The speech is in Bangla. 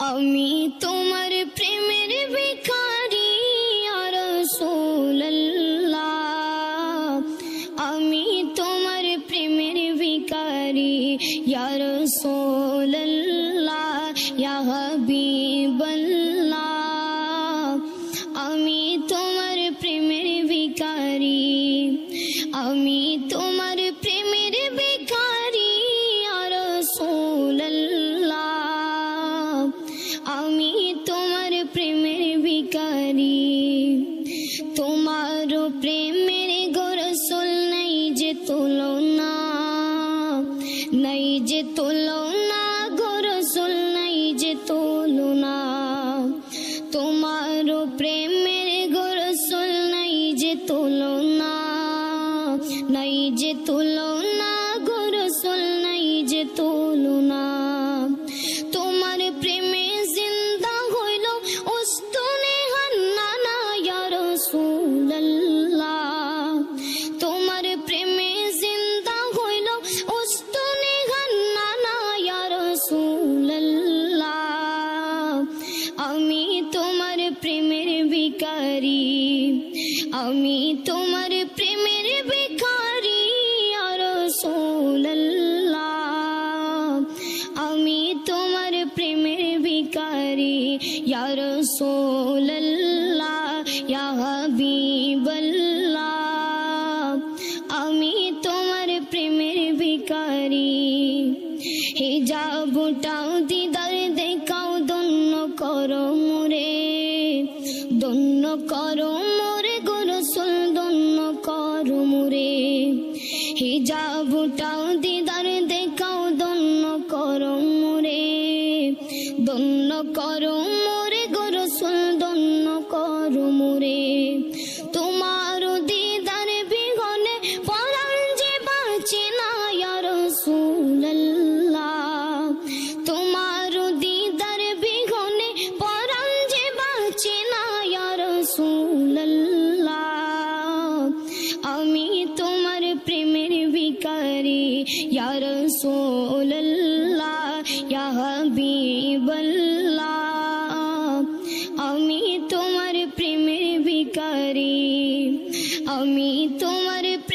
আমি তোমার প্রেমের ভিখারি আর আমি তোমার প্রেমের ভিখারি আর সোল্লা ইয়া তোমার প্রেমের গোরসুল নাই যে তুলনা, নাই যে তুলনা, গোরসুল নাই যে তুলনা। তোমার প্রেমের গোরসুল নাই যে তুলনা, নাই যে তুলনা, গোরসুল নাই যে তুলনা। ইয়া আমি তোমার প্রেমের ভিখারি, আমি তোমার প্রেমের ভিখারি আর রাসূলুল্লাহ, আমি তোমার প্রেমের ভিখারি, ইয়া রাসূলুল্লাহ, ইয়া হাবিবাল্লাহ। হিজাবটাও দিদার দেখাও দন্য করো মোরে দন্য করো মোরে, গোরসুল দন্য করো মোরে। হিজাবটাও দিদার দেখাও দন্য করো মোরে দন্য করো মোরে, গোরসুল দন্য করো মোরে। ভিখারি ইয়া রাসূলুল্লাহ ইয়া হাবিবাল্লাহ আমি তোমার প্রেমের ভিখারি আমি তোমার প্রেমের